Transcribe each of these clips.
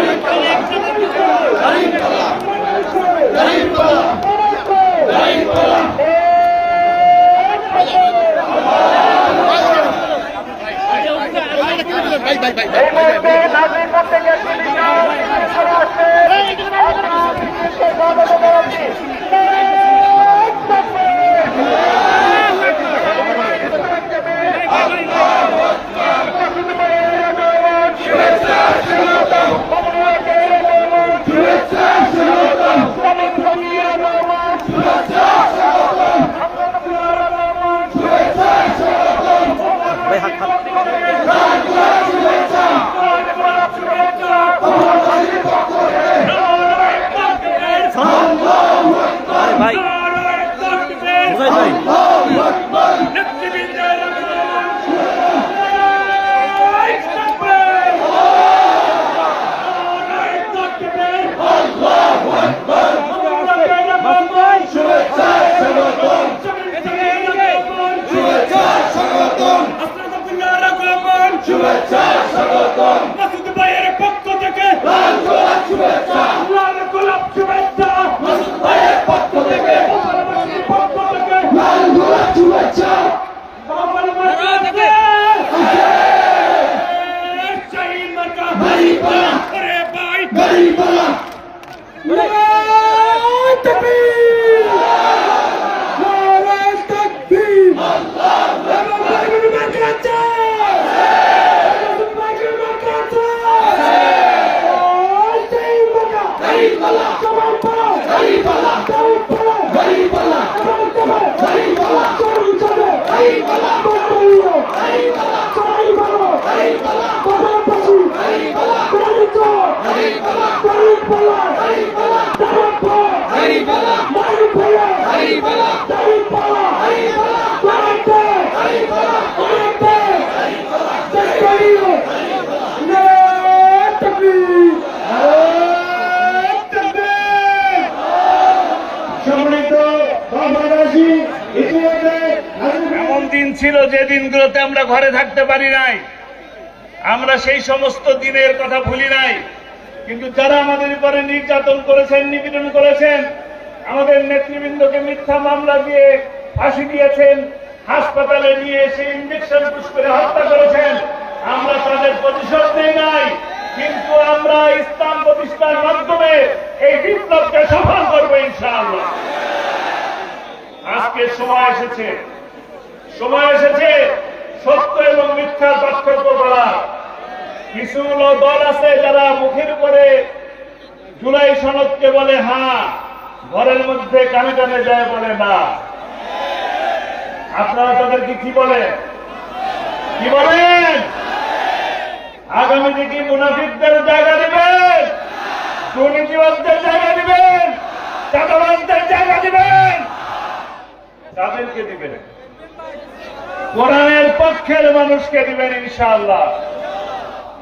Amen. পক্ষ ছিল যে দিনগুলোতে আমরা ঘরে থাকতে পারি নাই। আমরা সেই সমস্ত দিনের কথা ভুলি নাই। কিন্তু যারা আমাদের উপরে নির্যাতন করেছেন, নিপীড়ন করেছেন, আমাদের নেতৃবৃন্দকে মিথ্যা মামলা দিয়ে ফাঁসি দিয়েছেন, হাসপাতালে নিয়ে এসে ইঞ্জেকশন পুশ করে হত্যা করেছেন, আমরা তাদের প্রতিশোধ নেই নাই। কিন্তু আমরা ইসলাম প্রতিষ্ঠার মাধ্যমে এই বিপ্লবকে সফল করব ইনশাআল্লাহ। আজকে সময় এসেছে। সময় এসেছে সত্য এবং মিথ্যার পার্থক্য করা। কিছু দল আছে যারা মুখের উপরে জুলাই সনদকে বলে হ্যাঁ ঘরের মধ্যে কানে কানে যায় বলে না। আপনারা তাদেরকে কি বলেন? কি বলেন? আগামী দিকে মুনাফিকদের জায়গা দিবেন দুর্নীতিবাদদের জায়গা দিবেন চাঁদাবাদদের জায়গা দিবেন। তাদেরকে দিবেন। কোরআনের পক্ষের মানুষকে দিবেন ইনশাআল্লাহ।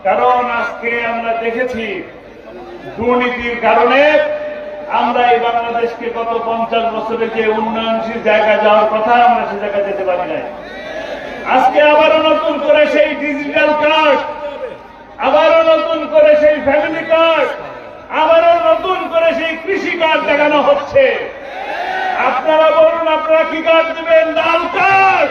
কারণ আজকে আমরা দেখেছি, দুর্নীতির কারণে আমরা এই বাংলাদেশকে গত পঞ্চাশ বছরে যে উন্নয়নশীল জায়গায় যাওয়ার কথা, আমরা সে জায়গায় যেতে পারি নাই। আজকে আবারও নতুন করে সেই ডিজিটাল কার্ড আবারও নতুন করে সেই ফ্যামিলি কার্ড আবারও নতুন করে সেই কৃষি কার্ড দেখানো হচ্ছে। আপনারা বলুন, আপনারা কি কার্ড দিবেন? লাল কার্ড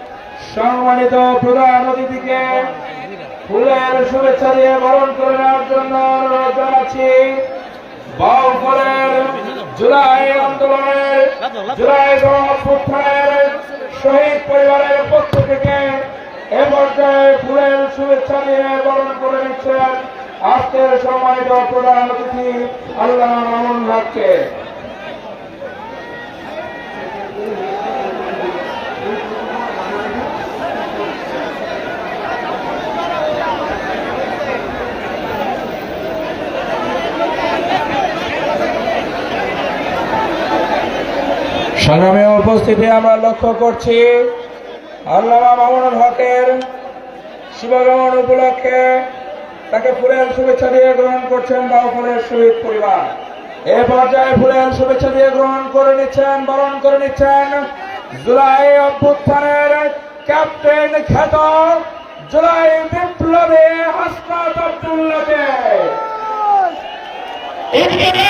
সম্মানিত প্রধান অতিথিকে ফুলের শুভেচ্ছা দিয়ে বরণ করে নেওয়ার জন্য অনুরোধ জানাচ্ছি। বাউফলের জুলাই আন্দোলনের, জুলাই গণঅভ্যুত্থানের শহীদ পরিবারের পক্ষ থেকে এ পর্যায়ে ফুলের শুভেচ্ছা দিয়ে বরণ করে নিচ্ছেন আজকের সম্মানিত প্রধান অতিথি আল্লাহ মামুন হককে। সংগ্রামে উপস্থিতি আমরা লক্ষ্য করছি। আল্লামা মামুনুল হকের শুভাগমন উপলক্ষে তাকে ফুলের শুভেচ্ছা দিয়ে গ্রহণ করছেন বাউফলের শহীদ পরিবার। এ পর্যায়ে ফুলের শুভেচ্ছা দিয়ে গ্রহণ করে নিচ্ছেন, বরণ করে নিচ্ছেন জুলাই অভ্যুত্থানের ক্যাপ্টেন খ্যাত জুলাই বিপ্লবে হাসনাত আব্দুল্লাহকে। ইনকিলাব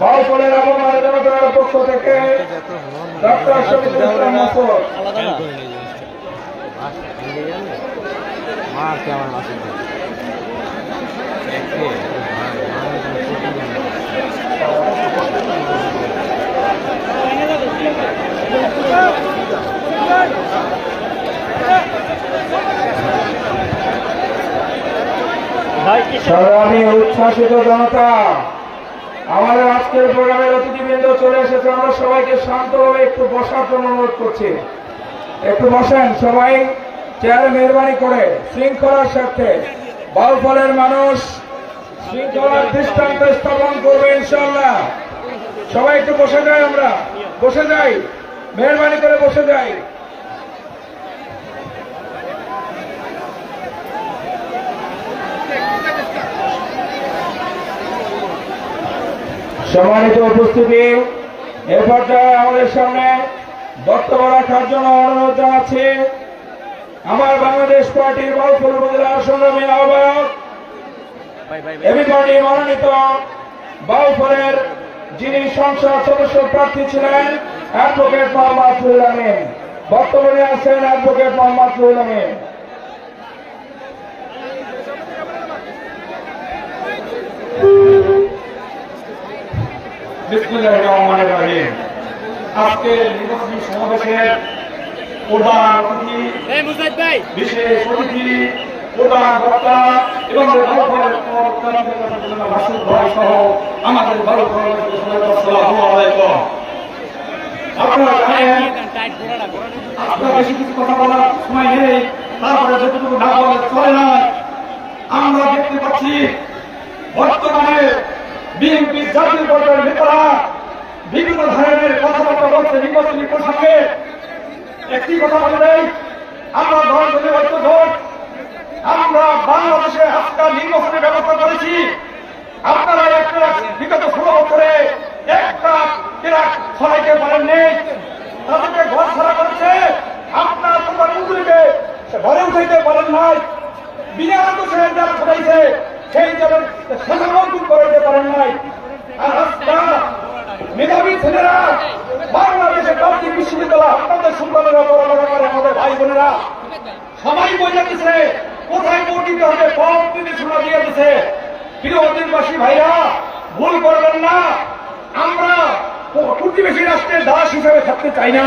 বাউফলের আবহাওয়া পক্ষ থেকে ডক্টর শরীফুল ইসলাম মার কেমন মাসে সংগ্রামী উচ্ছ্বাসিত জনতা আমাদের আজকের প্রোগ্রামের অতিথিবৃন্দ চলে এসেছে। আমরা সবাইকে শান্তভাবে একটু বসার জন্য অনুরোধ করছি। একটু বসেন সবাই। চেয়ারে মেহরবানি করে শৃঙ্খলার স্বার্থে বাউফলের মানুষ শৃঙ্খলার দৃষ্টান্ত স্থাপন করবে ইনশাল্লাহ সবাই একটু বসে যাই আমরা। বসে যাই। মেহরবানি করে বসে যাই। সম্মানিত উপস্থিতি, এ পর্যায়ে আমাদের সামনে বক্তব্য রাখার জন্য অনুরোধ জানাচ্ছি। আমার বাংলাদেশ পার্টির বাউপুর উপজেলা সংগ্রামী আহ্বায়ক এবিপার্টি মনোনীত বাউপুরের যিনি সংসদ সদস্য প্রার্থী ছিলেন অ্যাডভোকেট মোহাম্মদ রুহুল আমিন। বক্তব্য নিয়ে আসছেন অ্যাডভোকেট মোহাম্মদ রুহুল আমিন। রহিম। আজকে নির্বাচনী সমাবেশের প্রধান অতিথি বিশেষ অতিথি প্রধান বক্তা এবং ভাই সহ আমাদের আপনারা জানেন আপনার বেশি কিছু কথা বলার সময় নেই তারপরে যতটুকু না বলে চলে না আমরা দেখতে পাচ্ছি বর্তমানে বিএনপি জাতীয় পর্যায়ের নেতারা বিভিন্ন ধরনের কথাবার্তা বলছে নির্বাচনী প্রসঙ্গে একটি কথা বলে নেই আমরা দল দলে ঐক্য ভোট আমরা বাংলাদেশে আজকাল নির্বাচনের ব্যবস্থা করেছি। আপনারা একটা বিগত ষোলো বছরে একটা ট্রাক ছড়াইতে পারেন নেই তাদেরকে ঘর ছাড়া করেছে। আপনার তোমার মন্ত্রীকে ঘরে উঠাইতে পারেন নাই। বিনা দোষে যারা ছড়াইছে সেই যাদের সাধারণ করাইতে পারেন নাই। আর আজকাল মেধাবী ছেলেরা বাংলাদেশের কার্তিক বিশ্ববিদ্যালয় আপনাদের সন্তানেরা করে আমাদের ভাই বোনেরা, সবাই বোঝা দিচ্ছে কোথায় ভোট দিতে হবে, সব নির্দেশনা দিয়ে দিচ্ছে প্রিয় অধিবাসী ভাইরা, ভুল করবেন না। আমরা প্রতিবেশী রাষ্ট্রের দাস হিসেবে থাকতে চাই না।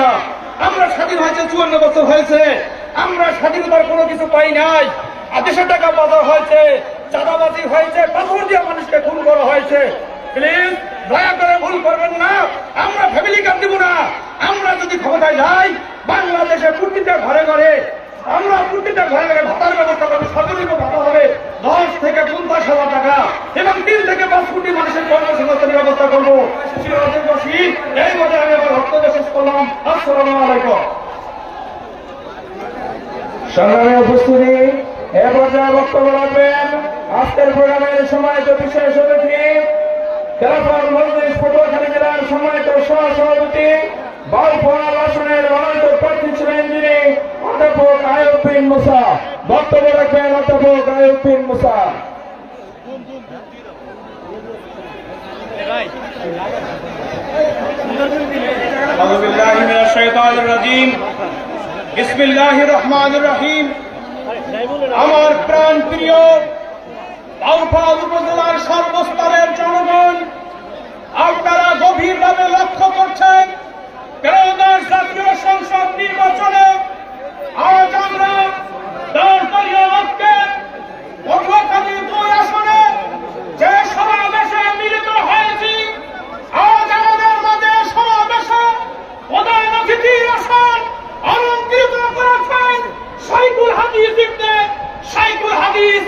আমরা স্বাধীন হয়েছে, চুয়ান্ন বছর হয়েছে। আমরা স্বাধীনতার কোনো কিছু পাই নাই। দেশের টাকা বাজার হয়েছে, চাঁদাবাজি হয়েছে, পাথর দিয়ে মানুষকে খুন করা হয়েছে। প্লিজ দয়া করে ভুল করবেন না। আমরা ফ্যামিলি কার্ড দিব না। আমরা যদি ক্ষমতায় যাই বাংলাদেশে প্রতিটা ঘরে ঘরে, আমরা প্রতিটা ঘরে ঘরে ভাতার ব্যবস্থা করব, সর্বনিম্ন ভাতা হবে দশ থেকে পঞ্চাশ হাজার টাকা এবং তিন থেকে পাঁচ কোটি মানুষের কর্মসংস্থানের ব্যবস্থা করব। এই বছর আমি আবার বক্তব্য শেষ করলাম। আসসালামু আলাইকুম। উপস্থিতি, এ পর্যায়ে বক্তব্য রাখবেন। আজকের প্রোগ্রামের সম্মানিত বিশেষ অতিথি খেলাফত মজলিস পটুয়াখালী জেলার সম্মানিত সহ সভাপতি বাউফল আসনের মনোনীত প্রার্থী ছিলেন যিনি অধ্যাপক আয়ুদ্দিন মুসা বক্তব্য রাখবেন অধ্যাপক আয়ুদ্দিন মুসা أعوذ بالله من الشيطان الرجيم بسم الله الرحمن الرحيم আমার প্রাণ প্রিয় বাউফল উপজেলার সর্বস্তরের জনগণ আপনারা গভীরভাবে লক্ষ্য করছেন ত্রয়োদশ জাতীয় সংসদ নির্বাচনে আজ আমরা দশ দলীয় ঐক্যের পটুয়াখালী দুই আসনে যে সমাবেশে মিলিত হয়েছি আজ আমাদের মাঝে সমাবেশে প্রধান অতিথির আসন অলঙ্কৃত করেছেন সাইকুল হাদিস ইবনে সাইকুল হাদিস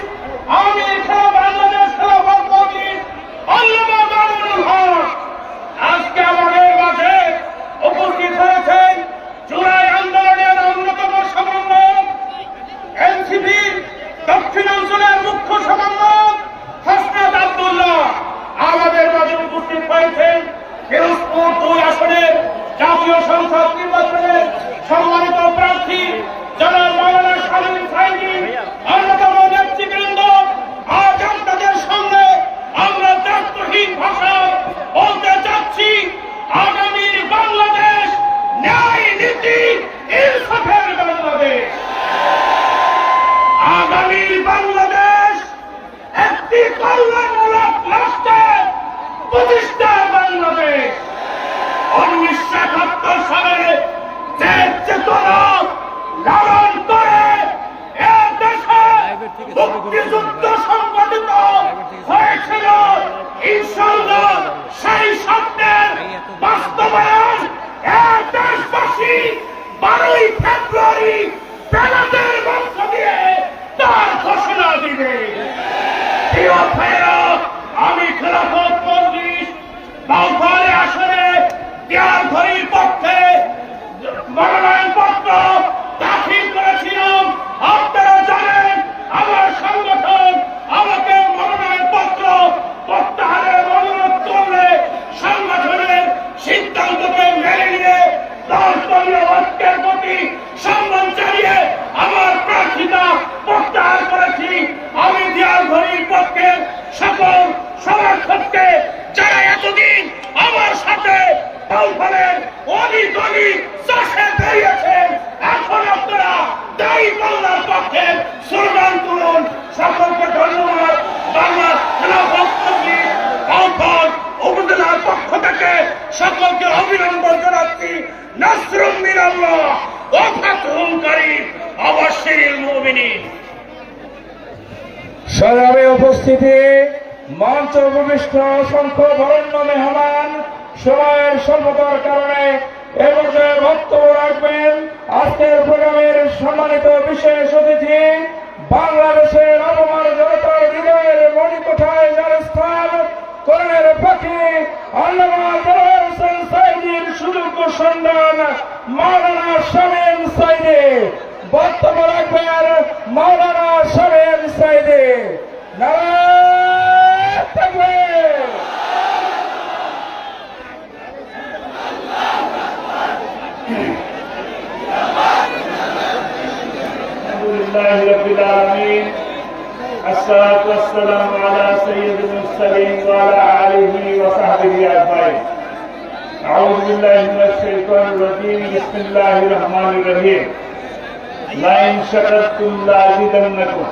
আমির খেলা বাংলাদেশ খেলাফত মন্ত্রীর আল্লামা মামুনুল হক আজকে আমাদের মাঝে উপস্থিত হয়েছেন জুলাই আন্দোলনের অন্যতম সমন্বয়ক এনসিপির দক্ষিণাঞ্চলের মুখ্য সমন্বয়ক হাসনাত আব্দুল্লাহ আমাদের মাঝে উপস্থিত হয়েছেন ফিরোজপুর দুই আসনের জাতীয় সংসদ নির্বাচনের সম্মানিত প্রার্থী জনাব মাওলানা শামীম সাইদি অন্যতম নেতৃবৃন্দ আজ আপনাদের সামনে আমরা দায়িত্বহীন ভাষায় বলতে চাচ্ছি আগামী বাংলাদেশ ন্যায় নীতি ইনসাফের বাংলাদেশ আগামী বাংলাদেশ একটি কল্যাণমূলক রাষ্ট্র প্রতিষ্ঠার বাংলাদেশ। উনিশশো একাত্তর সালে যে চেতনা লালন করে এ দেশে মুক্তিযুদ্ধ সংগঠিত হয়েছিল। ইনশাল্লাহ সেই স্বপ্নের বাস্তবায়ন এ দেশবাসী বারোই ফেব্রুয়ারি ব্যালটের মধ্য দিয়ে তার ঘোষণা দিবে। চাষে বেরিয়েছেন এখন আপনারা বাংলার পক্ষে স্লোগান তুলুন। সকলকে ধন্যবাদ। বাংলা খেলাফত মন্ত্রী উপজেলার পক্ষ থেকে সকলকে অভিনন্দন জানাচ্ছি। নাসরুম অবশ্যই উপস্থিতি, মঞ্চ উপবিষ্ট অসংখ্য বরণ্য মেহমান, সময়ের স্বল্পতার কারণে আজকের প্রোগ্রামের সম্মানিত বিশেষ অতিথি, বাংলাদেশের অপমান জনতার হৃদয়ের মণিকোঠায় যার স্থান করণের পাখি সাইদির সুযোগ্য সন্ধান মাওলানা শামীম সাইদি। বক্তব্য রাখবেন মাওলানা শামীম সাইদি। নারায়ণ لله رب العالمين الصلاة والسلام على سيد المرسلين وعلى آله وصحبه أجمعين أعوذ بالله من الشيطان الرجيم بسم الله الرحمن الرحيم لئن شكرتم لأزيدنكم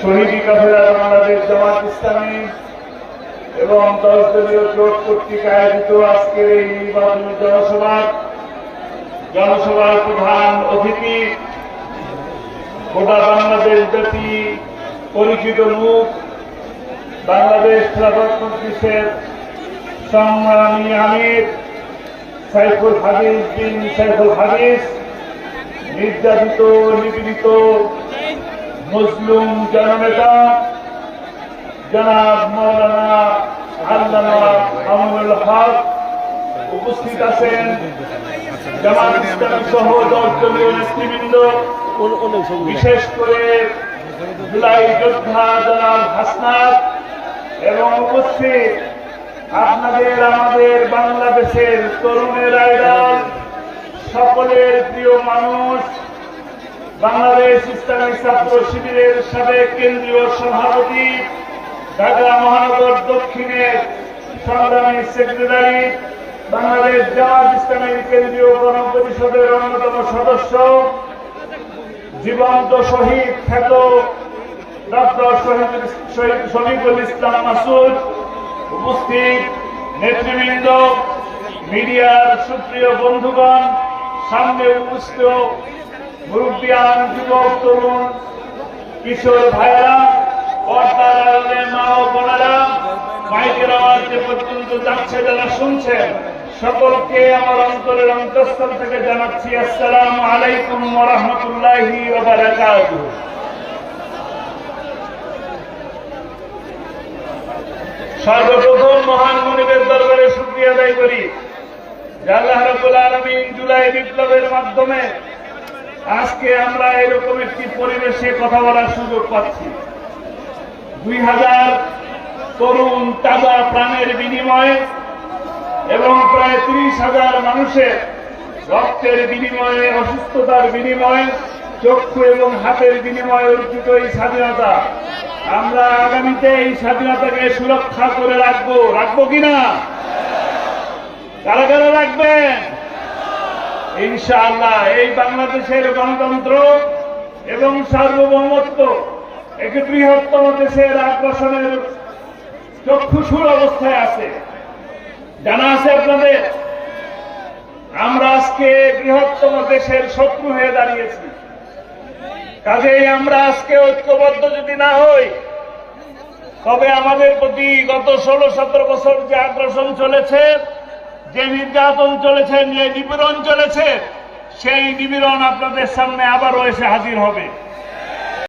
শহীদি কাফেলা বাংলাদেশ জামাত ইসলামী এবং দশ দলীয় জোট কর্তৃক আয়োজিত আজকের এই নির্বাচনী জনসভা জনসভার প্রধান অতিথি গোটা বাংলাদেশ ব্যাপী পরিচিত মুখ বাংলাদেশ খেলাফত মজলিসের সংগ্রামী আমির সাইফুল হাদিস বিন সাইফুল হাদিস, নির্যাতিত, নিপীড়িত, মুসলিম জননেতা জনাব মৌলানা আল্লামা আমনুল হক উপস্থিত আছেন। জামাত ইসলাম সহ দলীয় নেতৃবৃন্দ বিশেষ করে জুলাই যোদ্ধা জনাব হাসনাত এবং উপস্থিত আপনাদের, আমাদের বাংলাদেশের তরুণের আইডল সকলের প্রিয় মানুষ, বাংলাদেশ ইসলামী ছাত্র শিবিরের সাবেক কেন্দ্রীয় সভাপতি, ঢাকা মহানগর দক্ষিণের সংগ্রামী সেক্রেটারি, বাংলাদেশ জামাত ইসলামের কেন্দ্রীয় গণপরিষদের অন্যতম সদস্য জীবন্ত শহীদ খ্যাত ডক্টর শহীদ শহীদ শহীদুল ইসলাম মাসুদ, উপস্থিত নেতৃবৃন্দ, মিডিয়ার সুপ্রিয় বন্ধুগণ, সামনে উপস্থিত মুরব্বিয়ান, যুবক, তরুণ, কিশোর ভাইয়েরা, পর্দার মা ও বোনেরা, মাইকের আওয়াজ যে পর্যন্ত যাচ্ছে যারা শুনছেন। সকলকে আমার অন্তরের অন্তঃস্থল থেকে জানাচ্ছি, আসসালামু আলাইকুম ওয়া রাহমাতুল্লাহি ওয়া বারাকাতুহু সর্বপ্রথম মহান মনিবের দরবারে শুক্রিয়া আদায় করি। যে আল্লাহ রাব্বুল আলামিন জুলাই বিপ্লবের মাধ্যমে আজকে আমরা এরকম একটি পরিবেশে কথা বলার সুযোগ পাচ্ছি। দুই হাজার তরুণ তাজা প্রাণের বিনিময়ে এবং প্রায় ত্রিশ হাজার মানুষের রক্তের বিনিময়ে, অসুস্থতার বিনিময়ে, চক্ষু এবং হাতের বিনিময়ে অর্জিত এই স্বাধীনতা। আমরা আগামীতে এই স্বাধীনতাকে সুরক্ষা করে রাখব। রাখব কিনা কারা কারা রাখবেন? ইনশাআল্লাহ, এই বাংলাদেশের গণতন্ত্র এবং সার্বভৌমত্ব একটি বৃহত্তম দেশের আগ্রাসনের চক্ষুসুর অবস্থায় আছে। জানা আছে আপনাদের? আমরা আজকে বৃহত্তম দেশের শত্রু হয়ে দাঁড়িয়েছি। কাজেই আমরা আজকে ঐক্যবদ্ধ যদি না হই, তবে আমাদের প্রতি গত ষোলো সতেরো বছর যে আগ্রাসন চলেছে, যে নির্যাতন চলেছে, যে নিপীড়ন চলেছে, সেই নিপীড়ন আপনাদের সামনে আবারও এসে হাজির হবে।